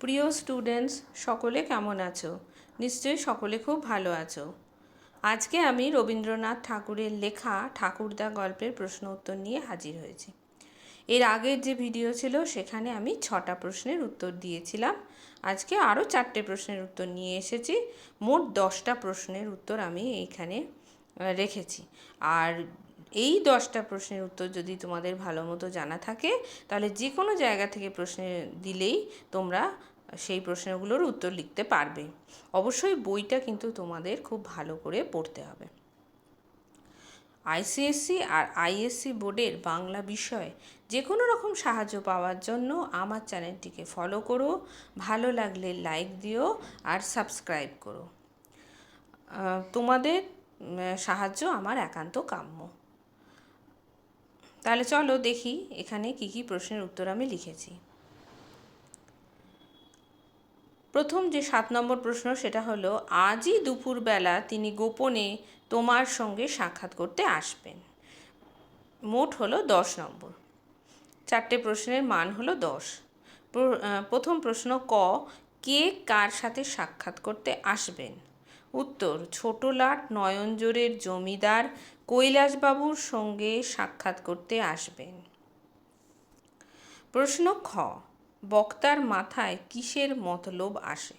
প্রিয় স্টুডেন্টস সকলে কেমন আছো? নিশ্চয়ই সকলে খুব ভালো আছো। আজকে আমি রবীন্দ্রনাথ ঠাকুরের লেখা ঠাকুরদা গল্পের প্রশ্ন উত্তর নিয়ে হাজির হয়েছি। এর আগের যে ভিডিও ছিল, সেখানে আমি ছটা প্রশ্নের উত্তর দিয়েছিলাম। আজকে আরও চারটে প্রশ্নের উত্তর নিয়ে এসেছি। মোট দশটা প্রশ্নের উত্তর আমি এইখানে রেখেছি। আর এই দশটা প্রশ্নের উত্তর যদি তোমাদের ভালো মতো জানা থাকে, তাহলে যে কোনো জায়গা থেকে প্রশ্নে দিলেই তোমরা সেই প্রশ্নগুলোর উত্তর লিখতে পারবে। অবশ্যই বইটা কিন্তু তোমাদের খুব ভালো করে পড়তে হবে। আইসিএসসি আর আইএসসি বোর্ডের বাংলা বিষয়ে যে কোনো রকম সাহায্য পাওয়ার জন্য আমার চ্যানেলটিকে ফলো করো, ভালো লাগলে লাইক দিও আর সাবস্ক্রাইব করো। তোমাদের সাহায্য আমার একান্ত কাম্য। তাহলে চলো দেখি এখানে কি কি প্রশ্নের উত্তর আমি লিখেছি। প্রথম যে সাত নম্বর প্রশ্ন সেটা হলো, আজই দুপুরবেলা তিনি গোপনে তোমার সঙ্গে সাক্ষাৎ করতে আসবেন। মোট হলো দশ নম্বর। চারটে প্রশ্নের মান হলো দশ। প্র- প্রথম প্রশ্ন ক, কে কার সাথে সাক্ষাৎ করতে আসবেন? উত্তর ছোটলাট নয়নজোরের জমিদার কৈলাসবাবুর সঙ্গে সাক্ষাৎ করতে আসবেন। প্রশ্ন খ বক্তার মাথায় কিসের মতলব আসে?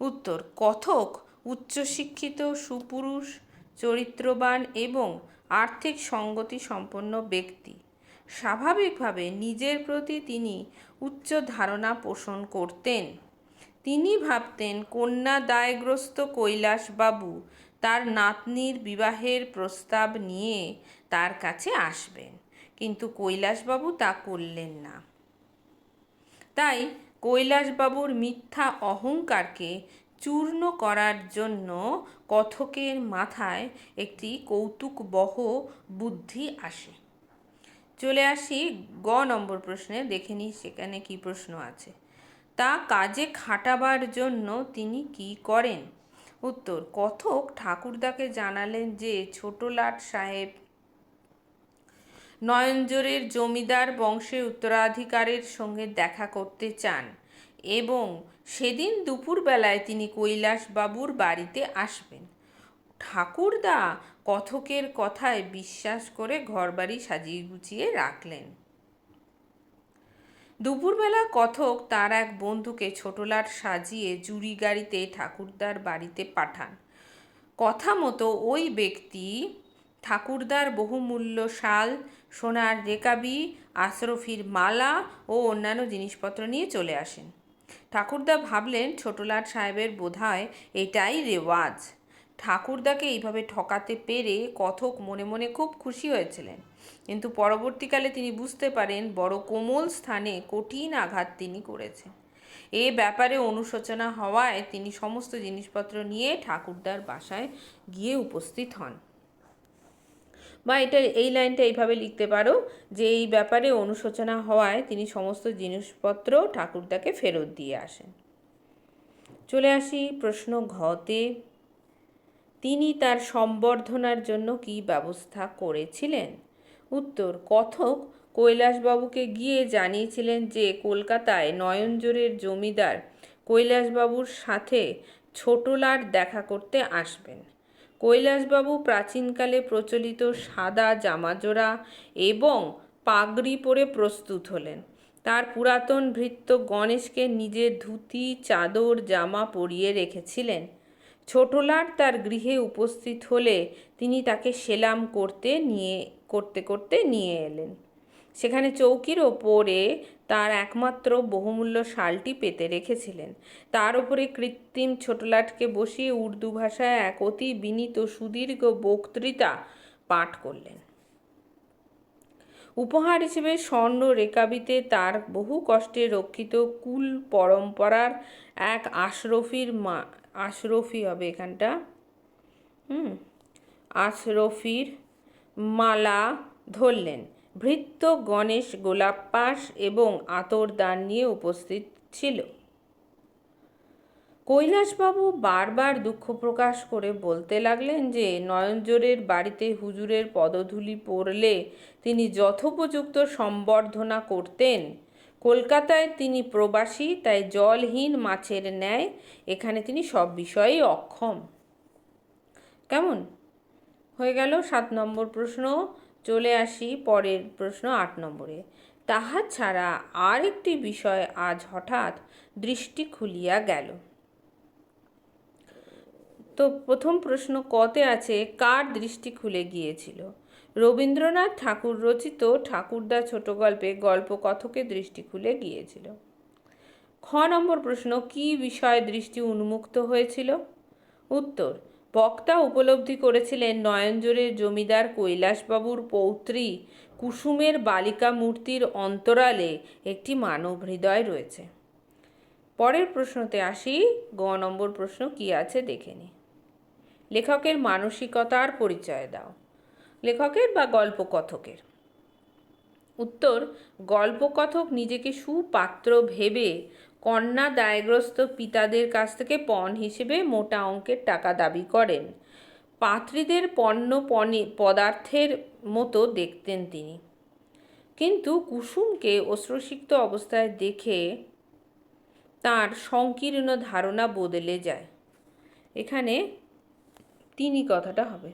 উত্তর, কথক, উচ্চশিক্ষিত, সুপুরুষ, চরিত্রবান এবং আর্থিক সঙ্গতি সম্পন্ন ব্যক্তি। স্বাভাবিকভাবে নিজের প্রতি তিনি উচ্চ ধারণা পোষণ করতেন। তিনি ভাবতেন, কন্যা দায়গ্রস্ত কৈলাসবাবু তার নাতনির বিবাহের প্রস্তাব নিয়ে তার কাছে আসবেন। কিন্তু কৈলাসবাবু তা করলেন না। তাই কৈলাসবাবুর মিথ্যা অহংকারকে চূর্ণ করার জন্য কথকের মাথায় একটি কৌতুকবহ বুদ্ধি আসে। চলে আসি গ নম্বর প্রশ্নে, দেখে নিই সেখানে কি প্রশ্ন আছে। তা কাজে খাটাবার জন্য তিনি কি করেন? উত্তর, কথক ঠাকুরদাকে জানালেন যে ছোটলাট সাহেব নয়নজোরের জমিদার বংশের উত্তরাধিকারের সঙ্গে দেখা করতে চান এবং সেদিন দুপুরবেলায় তিনি কৈলাসবাবুর বাড়িতে আসবেন। ঠাকুরদা কথকের কথায় বিশ্বাস করে ঘরবাড়ি সাজিয়ে গুছিয়ে রাখলেন। দুপুরবেলা কথক তার এক বন্ধুকে ছোটলাট সাজিয়ে জুড়ি গাড়িতে ঠাকুরদার বাড়িতে পাঠান। কথা মতো ওই ব্যক্তি ঠাকুরদার বহুমূল্য শাল, সোনার রেকাবি, আশরফির মালা ও অন্যান্য জিনিসপত্র নিয়ে চলে আসেন। ঠাকুরদা ভাবলেন ছোটলাট সাহেবের বোধহয় এটাই রেওয়াজ। ঠাকুরদাকে এইভাবে ঠকাতে পেরে কথক মনে মনে খুব খুশি হয়েছিলেন। কিন্তু পরবর্তীকালে তিনি বুঝতে পারেন বড় কোমল স্থানে কঠিন আঘাত তিনি করেছেন। এ ব্যাপারে অনুশোচনা হওয়ায় তিনি সমস্ত জিনিসপত্র নিয়ে ঠাকুরদার বাসায় গিয়ে উপস্থিত হন। বা এটা, এই লাইনটা এইভাবে লিখতে পারো যে এই ব্যাপারে অনুশোচনা হওয়ায় তিনি সমস্ত জিনিসপত্র ঠাকুরদাকে ফেরত দিয়ে আসেন। চলে আসি প্রশ্ন ঘতে তিনি তার সম্বর্ধনার জন্য কি ব্যবস্থা করেছিলেন? উত্তর, কথক কৈলাসবাবুকে গিয়ে জানিয়েছিলেন যে কলকাতায় নয়নজোরের জমিদার কৈলাসবাবুর সাথে ছোটলার দেখা করতে আসবেন। কৈলাসবাবু প্রাচীনকালে প্রচলিত সাদা জামাজোড়া এবং পাগড়ি পরে প্রস্তুত হলেন। তার পুরাতন ভৃত্য গণেশকে নিজের ধুতি, চাদর, জামা পরিয়ে রেখেছিলেন। ছোটলাট তার গৃহে উপস্থিত হলে তিনি তাকে সেলাম করতে নিয়ে, করতে করতে নিয়ে এলেন। সেখানে চৌকির ওপরে তার একমাত্র বহুমূল্য শালটি পেতে রেখেছিলেন। তার উপরে কৃত্রিম ছোটলাটকে বসিয়ে উর্দু ভাষায় এক অতি বিনীত সুদীর্ঘ বক্তৃতা পাঠ করলেন। উপহার হিসেবে স্বর্ণ রেকাবিতে তার বহু কষ্টে রক্ষিত কুল পরম্পরার এক আশরফির মা, আশরফি হবে এখানটা। হুম, আশরফির মালা ধরলেন। ভৃত্য গণেশ গোলাপ পাশ এবং আতর দান নিয়ে উপস্থিত ছিল। কৈলাসবাবু বারবার দুঃখ প্রকাশ করে বলতে লাগলেন যে, নয়নজোরের বাড়িতে হুজুরের পদধূলি পড়লে তিনি যথোপযুক্ত সম্বর্ধনা করতেন। কলকাতায় তিনি প্রবাসী, তাই জলহীন মাছের ন্যায় এখানে তিনি সব বিষয়েই অক্ষম। কেমন? হয়ে গেল সাত নম্বর প্রশ্ন। চলে আসি পরের প্রশ্ন আট নম্বরে। তাহা ছাড়া আর একটি বিষয় আজ হঠাৎ দৃষ্টি খুলিয়া গেল। তো প্রথম প্রশ্ন কতে আছে, কার দৃষ্টি খুলে গিয়েছিল? রবীন্দ্রনাথ ঠাকুর রচিত ঠাকুরদা ছোট গল্পে গল্পকথকে দৃষ্টি খুলে গিয়েছিল। খ নম্বর প্রশ্ন, কি বিষয়ে দৃষ্টি উন্মুক্ত হয়েছিল? উত্তর বক্তা উপলব্ধি করেছিলেন নয়নজোরের জমিদার কৈলাসবাবুর পৌত্রী কুসুমের বালিকা মূর্তির অন্তরালে একটি মানব হৃদয় রয়েছে। পরের প্রশ্নতে আসি, গ নম্বর প্রশ্ন কি আছে দেখে নি। লেখকের মানসিকতার পরিচয় দাও। লেখকের বা গল্পকথকের? উত্তর, গল্পকথক নিজেকে সুপাত্র ভেবে কন্যা দায়গ্রস্ত পিতাদের কাছ থেকে পণ হিসেবে মোটা অঙ্কের টাকা দাবি করেন। পাত্রীদের পণ্য পণে পদার্থের মতো দেখতেন তিনি। কিন্তু কুসুমকে অশ্রুসিক্ত অবস্থায় দেখে তার সংকীর্ণ ধারণা বদলে যায়। এখানে তিনি কথাটা হবে।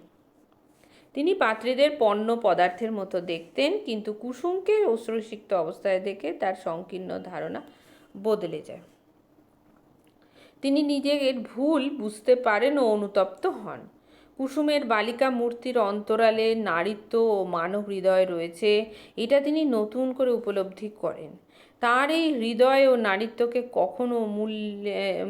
তিনি পাত্রীদের পণ্য পদার্থের মতো দেখতেন, কিন্তু কুসুমকে অশ্রুসিক্ত অবস্থায় দেখে তার সংকীর্ণ ধারণা বদলে যায়। তিনি নিজের ভুল বুঝতে পারেন ও অনুতপ্ত হন। কুসুমের বালিকা মূর্তির অন্তরালে নারীত্ব ও মানব হৃদয় রয়েছে, এটা তিনি নতুন করে উপলব্ধি করেন। তার এই হৃদয় ও নারীত্বকে কখনো মূল্যে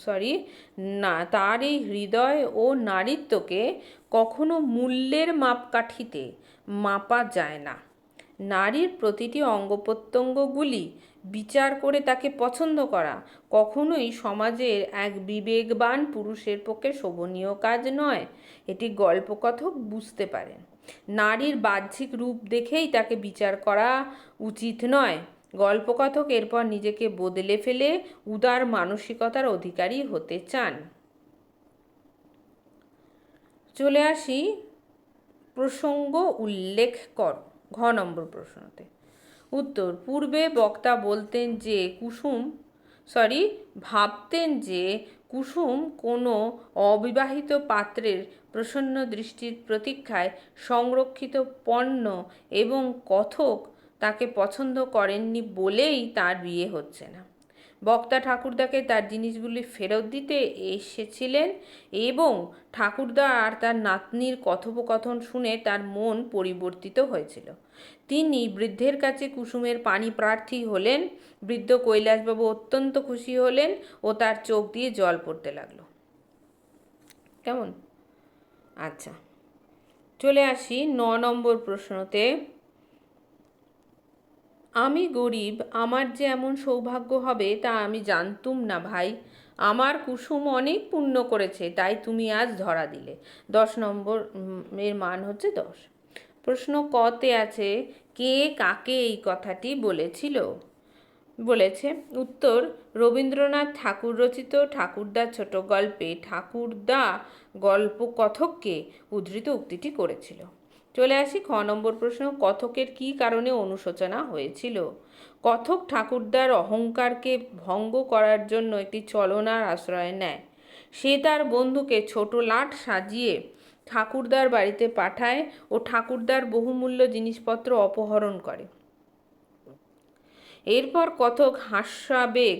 সরি না, তার এই হৃদয় ও নারীত্বকে কখনো মূল্যের মাপকাঠিতে মাপা যায় না। নারীর প্রতিটি অঙ্গ প্রত্যঙ্গগুলি বিচার করে তাকে পছন্দ করা। কখনোই সমাজের এক বিবেকবান পুরুষের পক্ষে শোভনীয় কাজ নয়। এটি গল্পকথক বুঝতে পারেন নারীর বাহ্যিক রূপ দেখেই তাকে বিচার করা উচিত নয়। গল্পকথক এরপর নিজেকে বদলে ফেলে উদার মানসিকতার অধিকারী হতে চান। চলে আসি প্রসঙ্গ উল্লেখ কর। ঘ নম্বর প্রশ্নতে। উত্তর, পূর্বে বক্তা বলতেন যে, কুসুম সরি ভাবতেন যে, কুসুম কোনো অবিবাহিত পাত্রের প্রসন্ন দৃষ্টির প্রতীক্ষায় সংরক্ষিত পণ্য এবং কথক তাকে পছন্দ করেননি বলেই তার বিয়ে হচ্ছে না। বক্তা ঠাকুরদাকে তার জিনিসগুলি ফেরত দিতে এসেছিলেন এবং ঠাকুরদা আর তার নাতনির কথোপকথন শুনে তার মন পরিবর্তিত হয়েছিল। তিনি বৃদ্ধের কাছে কুসুমের পানি প্রার্থী হলেন, বৃদ্ধ কৈলাসবাবু অত্যন্ত খুশি হলেন ও তার চোখ দিয়ে জল পড়তে লাগল। কেমন? আচ্ছা চলে আসি ন নম্বর প্রশ্নতে। আমি গরিব, আমার যে এমন সৌভাগ্য হবে তা আমি জানতুম না ভাই। আমার কুসুম অনেক পুণ্য করেছে, তাই তুমি আজ ধরা দিলে। দশ নম্বর এর মান হচ্ছে দশ। প্রশ্ন কতে আছে, কে কাকে এই কথাটি বলেছিল? বলেছে, উত্তর, রবীন্দ্রনাথ ঠাকুর রচিত ঠাকুরদা ছোট গল্পে ঠাকুরদা গল্প কথককে উদ্ধৃত উক্তিটি করেছিল। চলে আসি খ নম্বর প্রশ্ন, কথকের কি কারণে অনুশোচনা হয়েছিল? কথক ঠাকুরদার অহংকারকে ভঙ্গ করার জন্য একটি চলনার আশ্রয় নেয়। সে তার বন্ধুকে ছোট লাট সাজিয়ে ঠাকুরদার বাড়িতে পাঠায় ও ঠাকুরদার বহুমূল্য জিনিসপত্র অপহরণ করে। এরপর কথক হাস্যাবেগ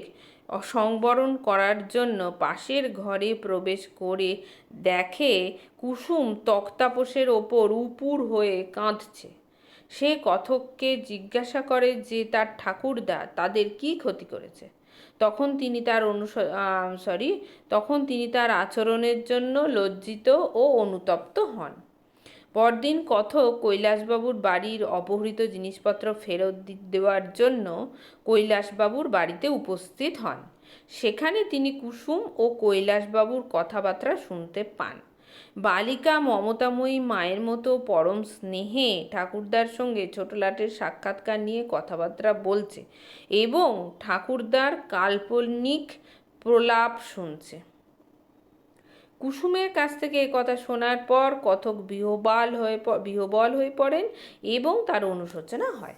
সংবরণ করার জন্য পাশের ঘরে প্রবেশ করে দেখে কুসুম তক্তাপোষের ওপর উপুর হয়ে কাঁদছে। সে কথককে জিজ্ঞাসা করে যে, তার ঠাকুরদা, তাদের কি ক্ষতি করেছে? তখন তিনি তার অনুস সরি, তখন তিনি তার আচরণের জন্য লজ্জিত ও অনুতপ্ত হন। পরদিন কথক কৈলাসবাবুর বাড়ির অপহৃত জিনিসপত্র ফেরত দেওয়ার জন্য কৈলাসবাবুর বাড়িতে উপস্থিত হন। সেখানে তিনি কুসুম ও কৈলাসবাবুর কথাবার্তা শুনতে পান। বালিকা মমতাময়ী মায়ের মতো পরম স্নেহে ঠাকুরদার সঙ্গে ছোটলাটের সাক্ষাৎকার নিয়ে কথাবার্তা বলছে এবং ঠাকুরদার কাল্পনিক প্রলাপ শুনছে। কুসুমের কাছ থেকে কথা শোনার পর কথক বিহবাল হয়ে বিহবল হয়ে পড়েন এবং তার অনুশোচনা হয়।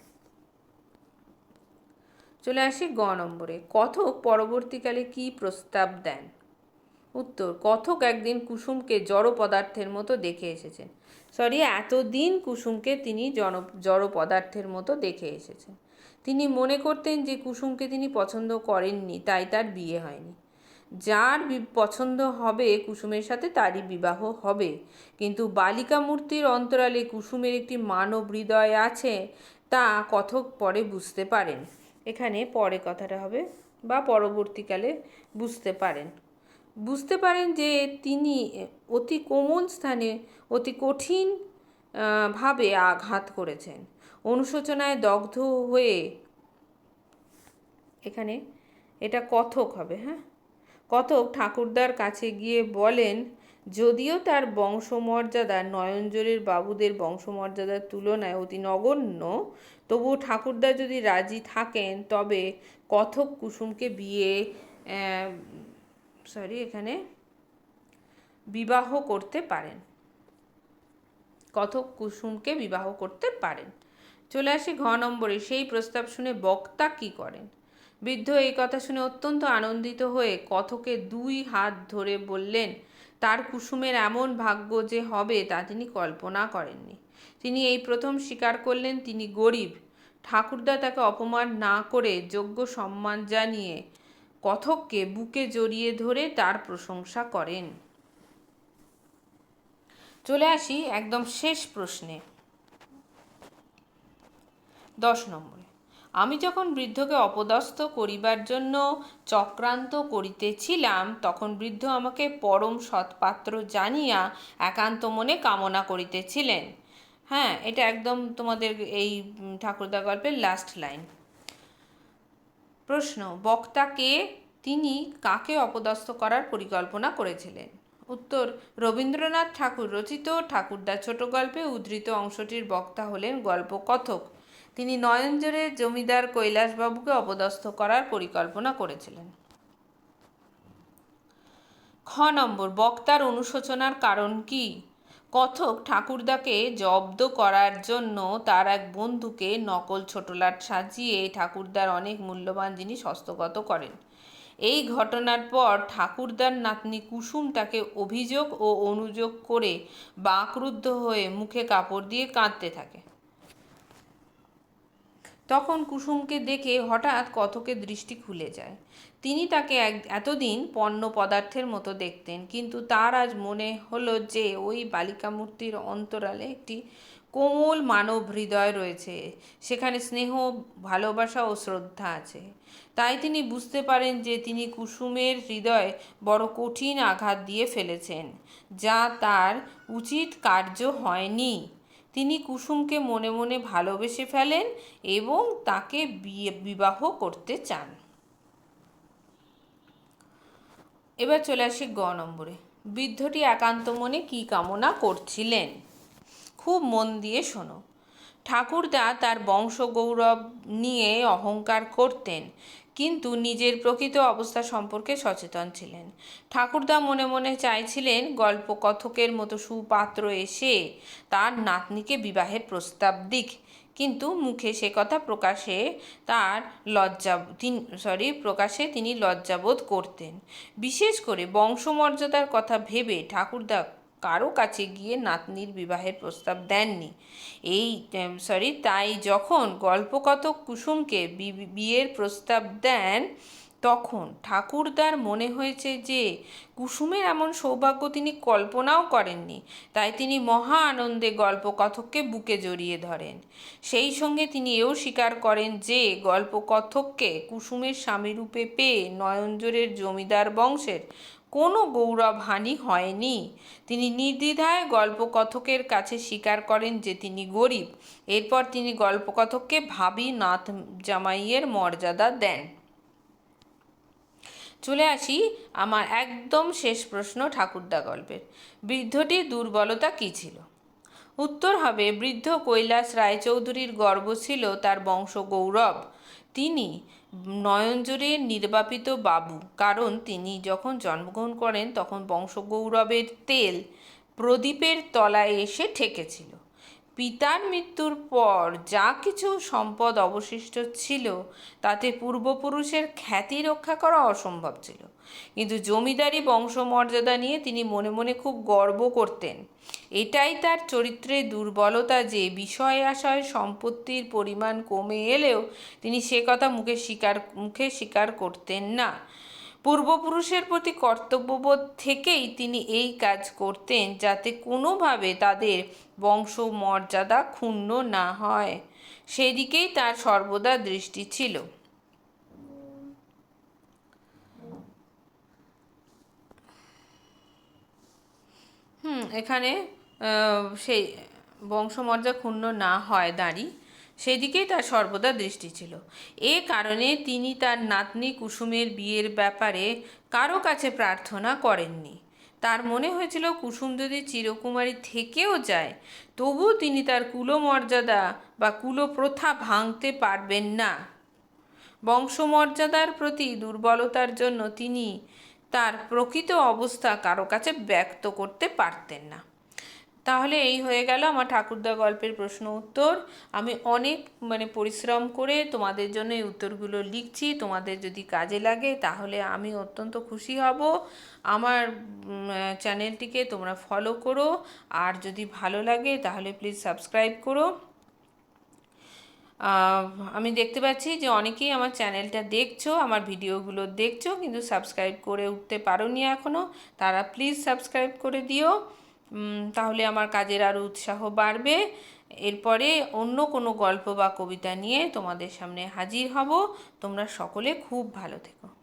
চলে আসি গ নম্বরে। কথক পরবর্তীকালে কি প্রস্তাব দেন? উত্তর, কথক একদিন কুসুমকে জড় পদার্থের মতো দেখে এসেছেন। সরি, এতদিন কুসুমকে তিনি জন, জড় পদার্থের মতো দেখে এসেছেন। তিনি মনে করতেন যে কুসুমকে তিনি পছন্দ করেননি, তাই তার বিয়ে হয়নি। যার পছন্দ হবে কুসুমের সাথে, তারই বিবাহ হবে। কিন্তু বালিকা মূর্তির অন্তরালে কুসুমের একটি মানব হৃদয় আছে, তা কথক পরে বুঝতে পারেন। এখানে পরে কথাটা হবে, বা পরবর্তীকালে বুঝতে পারেন। বুঝতে পারেন যে তিনি অতি কোমল স্থানে, অতি কঠিন ভাবে আঘাত করেছেন। অনুশোচনায় দগ্ধ হয়ে এখানে এটা কথক হবে হ্যাঁ? কথক ঠাকুরদার কাছে গিয়ে বলেন, যদিও তার বংশমর্যাদা নয়নজোরের বাবুদের বংশমর্যাদার তুলনায় অতি নগণ্য, তবুও ঠাকুরদা যদি রাজি থাকেন, তবে কথক কুসুমকে বিয়ে সরি, এখানে বিবাহ করতে পারেন। কথক কুসুমকে বিবাহ করতে পারেন। চলে আসি ঘ নম্বরে, সেই প্রস্তাব শুনে বক্তা কি করেন? বৃদ্ধ এই কথা শুনে অত্যন্ত আনন্দিত হয়ে কথকে দুই হাত ধরে বললেন, তার কুসুমের এমন ভাগ্য যে হবে তা তিনি কল্পনা করেননি। তিনি এই প্রথম স্বীকার করলেন তিনি গরিব। ঠাকুরদা তাকে অপমান না করে যোগ্য সম্মান জানিয়ে কথককে বুকে জড়িয়ে ধরে তার প্রশংসা করেন। চলে আসি একদম শেষ প্রশ্নে। দশ নম্বরে। আমি যখন বৃদ্ধকে অপদস্থ করিবার জন্য চক্রান্ত করিতেছিলাম, তখন বৃদ্ধ আমাকে পরম সৎপাত্র জানিয়া একান্ত মনে কামনা করিতেছিলেন। হ্যাঁ এটা একদম তোমাদের এই ঠাকুরদা গল্পের লাস্ট লাইন প্রশ্ন বক্তাকে তিনি কাকে অপদস্থ করার পরিকল্পনা করেছিলেন? উত্তর, রবীন্দ্রনাথ ঠাকুর রচিত ঠাকুরদা ছোট গল্পে উদ্ধৃত অংশটির বক্তা হলেন গল্প কথক তিনি নয়নজোরের জমিদার কৈলাসবাবুকে অপদস্থ করার পরিকল্পনা করেছিলেন। খ নম্বর, বক্তার অনুশোচনার কারণ কি? কথক ঠাকুরদাকে জব্দ করার জন্য তার এক বন্ধুকে নকল ছোটলাট সাজিয়ে ঠাকুরদার অনেক মূল্যবান জিনিস হস্তগত করেন। এই ঘটনার পর ঠাকুরদার নাতনি কুসুম তাকে অভিযোগ ও অনুযোগ করে বাকরুদ্ধ হয়ে মুখে কাপড় দিয়ে কাঁদতে থাকে। তখন কুসুমকে দেখে হঠাৎ কথকের দৃষ্টি খুলে যায়। তিনি তাকে এতদিন পণ্য পদার্থের মতো দেখতেন, কিন্তু তার আজ মনে হলো যে ওই বালিকা মূর্তির অন্তরালে একটি কোমল মানব হৃদয় রয়েছে। সেখানে স্নেহ, ভালোবাসা ও শ্রদ্ধা আছে। তাই তিনি বুঝতে পারেন যে তিনি কুসুমের হৃদয় বড় কঠিন আঘাত দিয়ে ফেলেছেন, যা তার উচিত কার্য হয়নি। তিনি কুসুমকে মনে মনে ভালোবেসে ফেলেন এবং তাকে বিবাহ করতে চান। এবার চলে আসি গ নম্বরে। বৃদ্ধটি একান্ত মনে কী কামনা করছিলেন? খুব মন দিয়ে শোনো। ঠাকুরদা তার বংশগৌরব নিয়ে অহংকার করতেন। কিন্তু নিজের প্রকৃত অবস্থা সম্পর্কে সচেতন ছিলেন। ঠাকুরদা মনে মনে চাইছিলেন গল্পকথকের মতো সুপাত্র এসে তার নাতনিকে বিবাহের প্রস্তাব দিক। কিন্তু মুখে সে কথা প্রকাশে তার লজ্জা সরি প্রকাশে তিনি লজ্জাবোধ করতেন। বিশেষ করে বংশমর্যাদার কথা ভেবে ঠাকুরদা কারও কাছে গিয়ে নাতনির বিবাহের প্রস্তাব দেননি। এই সরি তাই যখন গল্পকথক কুসুমকে বিয়ের প্রস্তাব দেন, তখন ঠাকুরদার মনে হয়েছে যে কুসুমের এমন সৌভাগ্য তিনি কল্পনাও করেননি। তাই তিনি মহা আনন্দে গল্পকথককে বুকে জড়িয়ে ধরেন। সেই সঙ্গে তিনি এও স্বীকার করেন যে গল্পকথককে কুসুমের স্বামীরূপে পেয়ে নয়নজোরের জমিদার বংশের কোনো গৌরবহানি হয়নি। তিনি নির্দ্বিধায় গল্পকথকের কাছে স্বীকার করেন যে তিনি গরিব। এরপর তিনি গল্পকথককে ভাবি নাথ জামাইয়ের মর্যাদা দেন। চলে আসি আমার একদম শেষ প্রশ্ন ঠাকুরদা গল্পের। বৃদ্ধটির দুর্বলতা কী ছিল? উত্তর হবে, বৃদ্ধ কৈলাস রায়চৌধুরীর গর্ব ছিল তার বংশ গৌরব। তিনি নয়নজোরে নির্বাপিত বাবু, কারণ তিনি যখন জন্মগ্রহণ করেন তখন বংশগৌরবের তেল প্রদীপের তলায় এসে ঠেকেছিল। পিতার মৃত্যুর পর যা কিছু সম্পদ অবশিষ্ট ছিল, তাতে পূর্বপুরুষের খ্যাতি রক্ষা করা অসম্ভব ছিল। কিন্তু জমিদারি বংশমর্যাদা নিয়ে তিনি মনে মনে খুব গর্ব করতেন। এটাই তার চরিত্রের দুর্বলতা যে বিষয় আশয় সম্পত্তির পরিমাণ কমে এলেও তিনি সে কথা মুখে স্বীকার মুখে স্বীকার করতেন না। পূর্বপুরুষের প্রতি কর্তব্যবোধ থেকেই তিনি এই কাজ করতেন যাতে কোনোভাবে তাদের বংশমর্যাদা ক্ষুণ্ণ না হয়। সেদিকেই তার সর্বদা দৃষ্টি ছিল। হুম, এখানে সেই বংশমর্যাদা ক্ষুণ্ণ না হয় দাঁড়ি। সেদিকেই তার সর্বদা দৃষ্টি ছিল। এ কারণে তিনি তার নাতনি কুসুমের বিয়ের ব্যাপারে কারও কাছে প্রার্থনা করেননি। তার মনে হয়েছিল কুসুম যদি চিরকুমারী থেকেও যায় তবু তিনি তার কুলমর্যাদা বা কুলপ্রথা ভাঙতে পারবেন না। বংশমর্যাদার প্রতি দুর্বলতার জন্য তিনি তার প্রকৃত অবস্থা কারও কাছে ব্যক্ত করতে পারতেন না। তাহলে এই হয়ে গেল আমার ঠাকুরদা গল্পের প্রশ্ন উত্তর। আমি অনেক মানে পরিশ্রম করে তোমাদের জন্য এই উত্তরগুলো লিখছি। তোমাদের যদি কাজে লাগে তাহলে আমি অত্যন্ত খুশি হব। আমার চ্যানেলটিকে তোমরা ফলো করো। আর যদি ভালো লাগে তাহলে প্লিজ সাবস্ক্রাইব করো। আমি দেখতে পাচ্ছি যে অনেকেই আমার চ্যানেলটা দেখছ, আমার ভিডিওগুলো দেখছ, কিন্তু সাবস্ক্রাইব করে উঠতে পারোনি এখনও তারা প্লিজ সাবস্ক্রাইব করে দিও। তাহলে আমার কাজের আরও উৎসাহ বাড়বে। এরপরে অন্য কোনো গল্প বা কবিতা নিয়ে তোমাদের সামনে হাজির হব। তোমরা সকলে খুব ভালো থেকো।